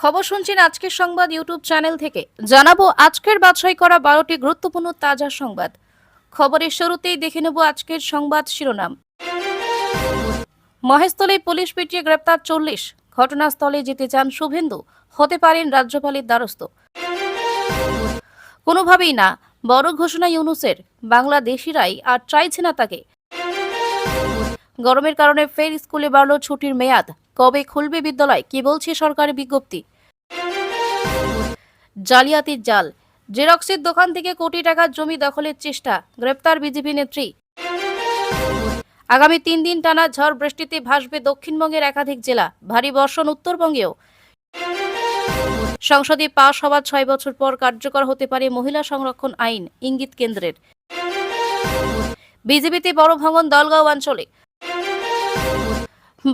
খবর শুনছেন আজকের সংবাদ ইউটিউব চ্যানেল থেকে। জানাব আজকের বাছাই করা বারোটি গুরুত্বপূর্ণ তাজা সংবাদ। খবরের শুরুতেই দেখে নেব আজকের সংবাদ শিরোনাম। মহেশতলে পুলিশ পিটিয়ে গ্রেপ্তার চল্লিশ। ঘটনাস্থলে যেতে চান শুভেন্দু। হতে পারেন রাজ্যপালের দ্বারস্থ। কোনোভাবেই না, বড় ঘোষণা ইউনুসের। বাংলাদেশিরাই আর চাইছে না তাকে। গরমের কারণে ফের স্কুলে বাড়ল ছুটির মেয়াদ। কবে খুলবে বিদ্যালয়? কি বলছে সরকারি বিজ্ঞপ্তি? জালিয়াতির জাল। জেরক্সের দোকান থেকে কোটি টাকার জমি দখলের চেষ্টা, গ্রেপ্তার বিজেপি নেত্রী। আগামী তিন দিন টানা ঝড় বৃষ্টিতে ভাসবে দক্ষিণবঙ্গের একাধিক জেলা, ভারী বর্ষণ উত্তরবঙ্গেও। সংসদে পাশ হওয়ার ছয় বছর পর কার্যকর হতে পারে মহিলা সংরক্ষণ আইন, ইঙ্গিত কেন্দ্রের। বিজেপিতে বড় ভাঙন দলগাঁও অঞ্চলে।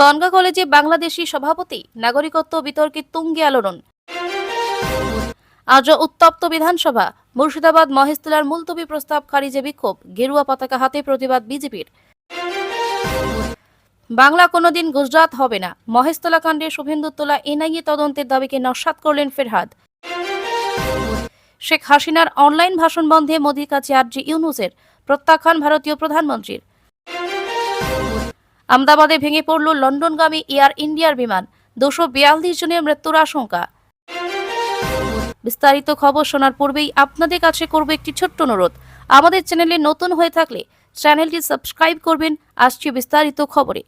বনগা কলেজে বাংলাদেশি সভাপতি, নাগরিকত্ব বিতর্কে তুঙ্গে আলোড়ন। আজও উত্তপ্ত বিধানসভা, মুর্শিদাবাদ মহেশতলার মুলতবি প্রস্তাব খারিজে বিক্ষোভ, গেরুয়া পতাকা হাতে প্রতিবাদ বিজেপির। বাংলা কোনোদিন গুজরাট হবে না, মহেশতলা কাণ্ডে শুভেন্দু তোলা এনআইএ তদন্তের দাবিকে নস্বাত করলেন ফেরহাদ। শেখ হাসিনার অনলাইন ভাষণ বন্ধে মোদীর কাছে আর্জি ইউনুসের, প্রত্যাখ্যান ভারতীয় প্রধানমন্ত্রীর। আমদাবাদে ভেঙে পড়ল লন্ডনগামী এয়ার ইন্ডিয়ার বিমান। দুশো বিয়াল্লিশ জনের মৃত্যুর আশঙ্কা। বিস্তারিত খবর শোনার পূর্বেই আপনাদের কাছে করব একটি ছোট্ট অনুরোধ। আমাদের চ্যানেলে নতুন হয়ে থাকলে চ্যানেলটি সাবস্ক্রাইব করবেন। আসছে বিস্তারিত খবরে।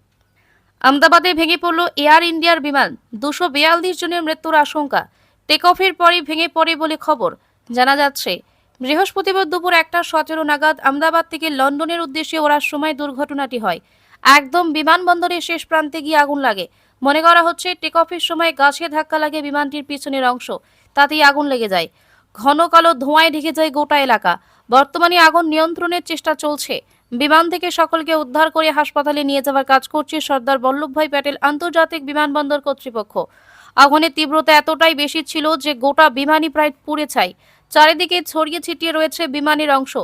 আমদাবাদে ভেঙে পড়ল এয়ার ইন্ডিয়ার বিমান। দুশো বিয়াল্লিশ জনের মৃত্যুর আশঙ্কা। টেক অফের পরই ভেঙে পড়ে বলে খবর। জানা যাচ্ছে, বৃহস্পতিবার দুপুর একটা সতেরো নাগাদ আমদাবাদ থেকে লন্ডনের উদ্দেশ্যে ওড়ার সময় দুর্ঘটনাটি হয়। একদম বিমানবন্দরের শেষ প্রান্তে গিয়ে আগুন লাগে। মনে করা হচ্ছে টেক অফের সময় গাছে ধাক্কা লাগে বিমানটির পিছনের অংশ, তাতেই আগুন লেগে যায়। ঘন কালো ধোঁয়ায় ঢেকে যায় গোটা এলাকা। বর্তমানে আগুন নিয়ন্ত্রণের চেষ্টা চলছে। বিমান থেকে সকলকে উদ্ধার করে হাসপাতালে নিয়ে যাওয়ার কাজ করছে সর্দার বল্লভভাই প্যাটেল আন্তর্জাতিক বিমানবন্দর কর্তৃপক্ষ। আগুনের তীব্রতা এতটাই বেশি ছিল যে গোটা বিমানই প্রায় পুড়ে ছাই। চারিদিকে ছড়িয়ে ছিটিয়ে রয়েছে বিমানের অংশ।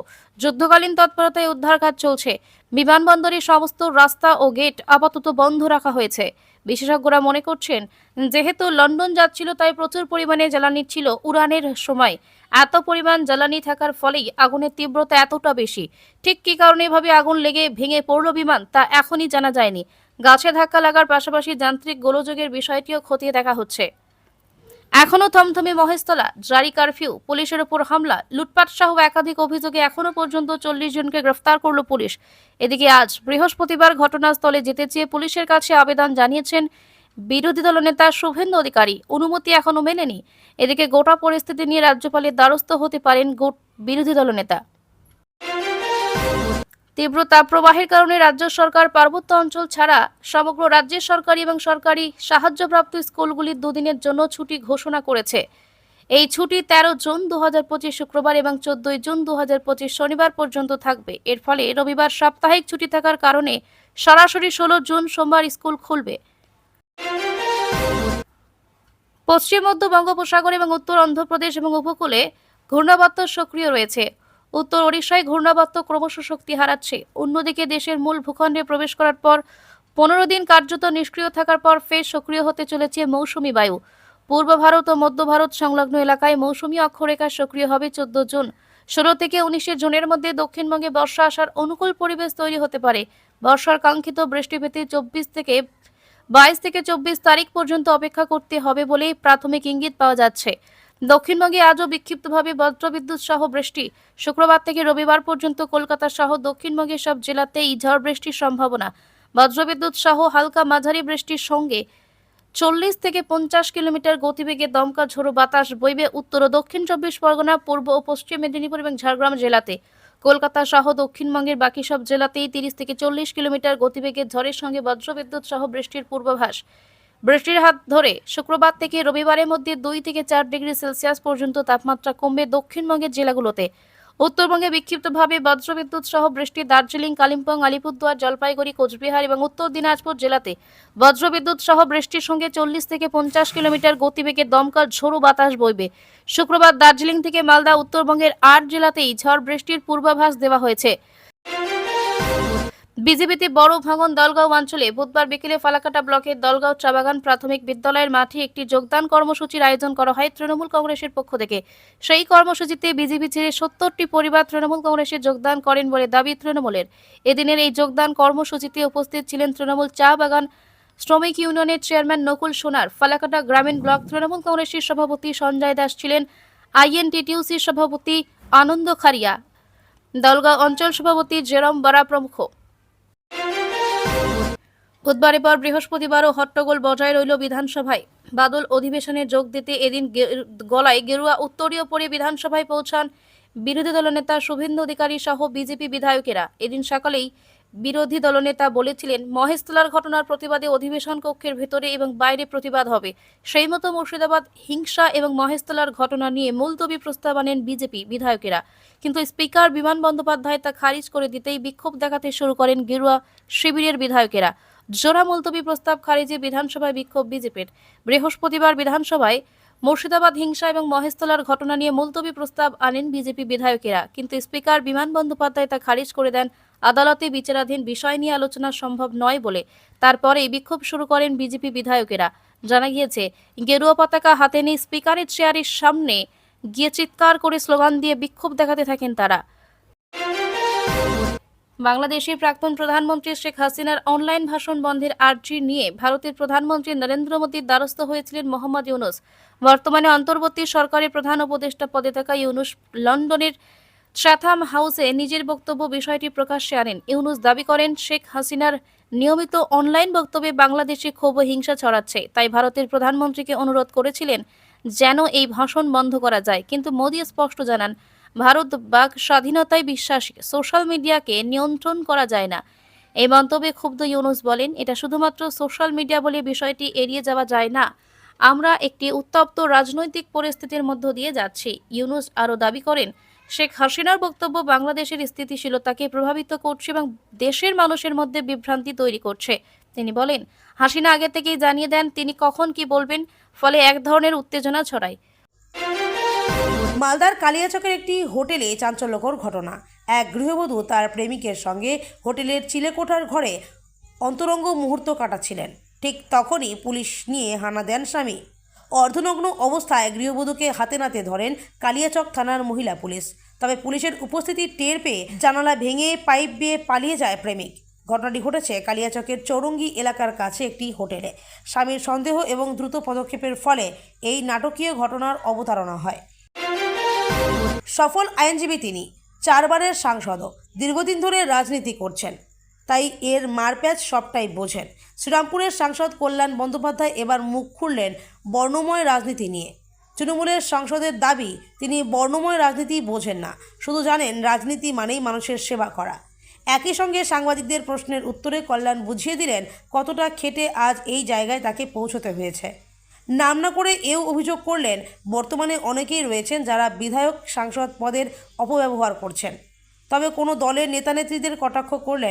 যুদ্ধকালীন তৎপরতায় উদ্ধার কাজ চলছে। বিমানবন্দরের সমস্ত রাস্তা ও গেট আপাতত বন্ধ রাখা হয়েছে। বিশেষজ্ঞরা মনে করছেন, যেহেতু লন্ডন যাচ্ছিল তাই প্রচুর পরিমাণে জ্বালানি ছিল উড়ানের সময়। এত পরিমাণ জ্বালানি থাকার ফলেই আগুনের তীব্রতা এতটা বেশি। ঠিক কী কারণে এভাবে আগুন লেগে ভেঙে পড়ল বিমান তা এখনই জানা যায়নি। গাছে ধাক্কা লাগার পাশাপাশি যান্ত্রিক গোলযোগের বিষয়টিও খতিয়ে দেখা হচ্ছে। এখনও থমথমে মহেশতলা, জারি কারফিউ, পুলিশের ওপর হামলা, লুটপাট সহ একাধিক অভিযোগে এখনও পর্যন্ত চল্লিশ জনকে গ্রেফতার করল পুলিশ। এদিকে আজ বৃহস্পতিবার ঘটনাস্থলে যেতে চেয়ে পুলিশের কাছে আবেদন জানিয়েছেন বিরোধী দলনেতা শুভেন্দু অধিকারী। অনুমতি এখনও মেলেনি। এদিকে গোটা পরিস্থিতি নিয়ে রাজ্যপালের দ্বারস্থ হতে পারেন গোট বিরোধী দলনেতা তীব্র তাপপ্রবাহের কারণে রাজ্য সরকার পার্বত্য অঞ্চল ছাড়া সমগ্র রাজ্যের সরকারি এবং সরকারি সাহায্যপ্রাপ্ত স্কুলগুলির দুদিনের জন্য ছুটি ঘোষণা করেছে। এই ছুটি তেরো জুন দু হাজার পঁচিশ শুক্রবার এবং চোদ্দই জুন দু হাজার পঁচিশ শনিবার পর্যন্ত থাকবে। এর ফলে রবিবার সাপ্তাহিক ছুটি থাকার কারণে সরাসরি ষোলো জুন সোমবার স্কুল খুলবে। পশ্চিম মধ্য বঙ্গোপসাগর এবং উত্তর অন্ধ্রপ্রদেশ এবং উপকূলে ঘূর্ণাবর্ত সক্রিয় রয়েছে। উত্তর ওড়িশায় ঘূর্ণাবর্ত ক্রমশ শক্তি হারাচ্ছে। অন্যদিকে দেশের মূল ভূখণ্ডে প্রবেশ করার পর পনেরো দিন কার্যত নিষ্ক্রিয় থাকার পর ফের সক্রিয় হতে চলেছে মৌসুমী বায়ু। পূর্ব ভারত ও মধ্য ভারত সংলগ্ন এলাকায় মৌসুমী অক্ষরেখা সক্রিয় হবে চোদ্দ জুন। ষোলো থেকে উনিশে জুনের মধ্যে দক্ষিণবঙ্গে বর্ষা আসার অনুকূল পরিবেশ তৈরি হতে পারে। বর্ষার কাঙ্ক্ষিত বৃষ্টি পেতে চব্বিশ থেকে বাইশ থেকে চব্বিশ তারিখ পর্যন্ত অপেক্ষা করতে হবে বলেই প্রাথমিক ইঙ্গিত পাওয়া যাচ্ছে। দক্ষিণবঙ্গে আজও বিক্ষিপ্তভাবে বজ্রবিদ্যুৎ সহ বৃষ্টি। শুক্রবার থেকে রবিবার পর্যন্ত কলকাতা সহ দক্ষিণবঙ্গের সব জেলাতেই ঝড় বৃষ্টির সম্ভাবনা। বজ্রবিদ্যুৎ সহ হালকা মাঝারি বৃষ্টির সঙ্গে চল্লিশ থেকে পঞ্চাশ কিলোমিটার গতিবেগে দমকা ঝোড়ো বাতাস বইবে উত্তর ও দক্ষিণ চব্বিশ পরগনা, পূর্ব ও পশ্চিম মেদিনীপুর এবং ঝাড়গ্রাম জেলাতে। কলকাতা সহ দক্ষিণবঙ্গের বাকি সব জেলাতেই তিরিশ থেকে চল্লিশ কিলোমিটার গতিবেগে ঝড়ের সঙ্গে বজ্রবিদ্যুৎ সহ বৃষ্টির পূর্বাভাস। বৃষ্টির হাত ধরে শুক্রবার থেকে রবিবারের মধ্যে দুই থেকে চার ডিগ্রি সেলসিয়াস পর্যন্ত তাপমাত্রা কমবে দক্ষিণবঙ্গের জেলাগুলোতে। উত্তরবঙ্গে বিক্ষিপ্তভাবে বজ্রবিদ্যুৎ সহ বৃষ্টি দার্জিলিং, কালিম্পং, আলিপুরদুয়ার, জলপাইগুড়ি, কোচবিহার এবং উত্তর দিনাজপুর জেলাতে। বজ্রবিদ্যুৎ সহ বৃষ্টির সঙ্গে চল্লিশ থেকে পঞ্চাশ কিলোমিটার গতিবেগে দমকা ঝোড়ো বাতাস বইবে। শুক্রবার দার্জিলিং থেকে মালদা, উত্তরবঙ্গের আট জেলাতেই ঝড় বৃষ্টির পূর্বাভাস দেওয়া হয়েছে। বিজেপিতে বড় ভাঙন দলগাঁও অঞ্চলে বুধবার বিকেলে ফালাকাটা ব্লকের দলগাঁও চাবাগান প্রাথমিক বিদ্যালয়ের মাঠে একটি যোগদান কর্মসূচির আয়োজন করা হয় তৃণমূল কংগ্রেসের পক্ষ থেকে। সেই কর্মসূচিতে বিজেপি ছেড়ে সত্তরটি পরিবার তৃণমূল কংগ্রেসে যোগদান করেন বলে দাবি তৃণমূলের। এদিনের এই যোগদান কর্মসূচিতে উপস্থিত ছিলেন তৃণমূল চা বাগান শ্রমিক ইউনিয়নের চেয়ারম্যান নকুল সোনার, ফালাকাটা গ্রামীণ ব্লক তৃণমূল কংগ্রেসের সভাপতি সঞ্জয় দাস ছিলেন, আইএনটিটিউসির সভাপতি আনন্দ খারিয়া, দলগাঁও অঞ্চল সভাপতি জেরম বারা প্রমুখ। বুধবার পর বৃহস্পতিবারও হট্টগোল বজায় রইল বিধানসভায়। বাদল অধিবেশনে যোগ দিতে এদিন গলায় গেরুয়া উত্তরীয় পরে বিধানসভায় পৌঁছান বিরোধী দলনেতা শুভেন্দু অধিকারী সহ বিজেপি বিধায়কেরা। এদিন সকালেই বিরোধী দলনেতা বলেছিলেন মহেশতলার ঘটনার প্রতিবাদে অধিবেশন কক্ষের ভেতরে এবং বাইরে প্রতিবাদ হবে। সেই মতো মুর্শিদাবাদ হিংসা এবং মহেশতলার ঘটনা নিয়ে মুলতবি প্রস্তাব আনেন বিজেপি বিধায়কেরা। কিন্তু স্পিকার বিমান বন্দ্যোপাধ্যায় তা খারিজ করে দিতেই বিক্ষোভ দেখাতে শুরু করেন গেরুয়া শিবিরের বিধায়কেরা। জোড়া মুলতবি প্রস্তাব খারিজে বিধানসভায় বিক্ষোভ বিজেপির। বৃহস্পতিবার বিধানসভায় মুর্শিদাবাদ হিংসা এবং মহেশতলার ঘটনা নিয়ে মুলতবি প্রস্তাব আনেন বিজেপি বিধায়কেরা। কিন্তু স্পিকার বিমান বন্দ্যোপাধ্যায় তা খারিজ করে দেন। আদালতে বিচারাধীন বিষয় নিয়ে আলোচনা সম্ভব নয় বলে তারপরে বিক্ষোভ শুরু করেন বিজেপি বিধায়কেরা। জানা গিয়েছে, গেরুয়া পতাকা হাতে নিয়ে স্পিকারের চেয়ারের সামনে গিয়ে চিৎকার করে স্লোগান দিয়ে বিক্ষোভ দেখাতে থাকেন তারা। বাংলাদেশের প্রাক্তন প্রধানমন্ত্রী শেখ হাসিনার অনলাইন ভাষণ বন্ধের আর্জি নিয়ে ভারতের প্রধানমন্ত্রী নরেন্দ্র মোদীর দ্বারস্থ হয়েছিলেন মোহাম্মদ ইউনুস। বর্তমানে অন্তর্বর্তী সরকারের প্রধান উপদেষ্টা পদে থাকা ইউনুস লন্ডনের চ্যাথাম হাউসে নিজের বক্তব্য বিষয়টি প্রকাশ্যে আনেন। ইউনুস দাবি করেন, শেখ হাসিনার নিয়মিত অনলাইন বক্তব্যে বাংলাদেশে ক্ষোভ হিংসা ছড়াচ্ছে। তাই ভারতের প্রধানমন্ত্রীকে অনুরোধ করেছিলেন, যেন এই ভাষণ বন্ধ করা যায়। কিন্তু মোদী স্পষ্ট জানান ভারত বাক স্বাধীনতায় বিশ্বাসী সোশ্যাল মিডিয়াকে নিয়ন্ত্রণ করা যায় না। এই মন্তব্যে ক্ষুব্ধ ইউনুস বলেন, এটা শুধুমাত্র সোশ্যাল মিডিয়া বলে বিষয়টি এড়িয়ে যাওয়া যায় না। আমরা একটি উত্তপ্ত রাজনৈতিক পরিস্থিতির মধ্য দিয়ে যাচ্ছি। ইউনুস আরও দাবি করেন, শেখ হাসিনার বক্তব্য বাংলাদেশের স্থিতিশীলতাকে প্রভাবিত করছে এবং দেশের মানুষের মধ্যে বিভ্রান্তি তৈরি করছে। তিনি বলেন, হাসিনা আগে থেকেই জানিয়ে দেন তিনি কখন কি বলবেন, ফলে এক ধরনের উত্তেজনা ছড়ায়। মালদার কালিয়াচকের একটি হোটেলে চাঞ্চল্যকর ঘটনা। এক গৃহবধূ তার প্রেমিকের সঙ্গে হোটেলের চিলেকোঠার ঘরে অন্তরঙ্গ মুহূর্ত কাটাচ্ছিলেন। ঠিক তখনই পুলিশ নিয়ে হানা দেন স্বামী। অর্ধনগ্ন অবস্থায় গৃহবধূকে হাতে নাতে ধরেন কালিয়াচক থানার মহিলা পুলিশ। তবে পুলিশের উপস্থিতি টের পেয়ে জানালা ভেঙে পাইপ দিয়ে পালিয়ে যায় প্রেমিক। ঘটনাটি ঘটেছে কালিয়াচকের চৌরঙ্গি এলাকার কাছে একটি হোটেলে। স্বামীর সন্দেহ এবং দ্রুত পদক্ষেপের ফলে এই নাটকীয় ঘটনার অবতারণা হয়। সফল আইনজীবী তিনি, চারবারের সাংসদও, দীর্ঘদিন ধরে রাজনীতি করছেন। তাই এর মারপ্যাচ সবটাই বোঝেন। শ্রীরামপুরের সাংসদ কল্যাণ বন্দ্যোপাধ্যায় এবার মুখ খুললেন বর্ণময় রাজনীতি নিয়ে। তৃণমূলের সাংসদের দাবি, তিনি বর্ণময় রাজনীতি বোঝেন না, শুধু জানেন রাজনীতি মানেই মানুষের সেবা করা। একই সঙ্গে সাংবাদিকদের প্রশ্নের উত্তরে কল্যাণ বুঝিয়ে দিলেন কতটা খেটে আজ এই জায়গায় তাকে পৌঁছতে হয়েছে। নাম না করে এও অভিযোগ করলেন, বর্তমানে অনেকেই রয়েছেন যারা বিধায়ক সাংসদ পদের অপব্যবহার করছেন। তবে কোনো দলের নেতানেত্রীদের কটাক্ষ করলেন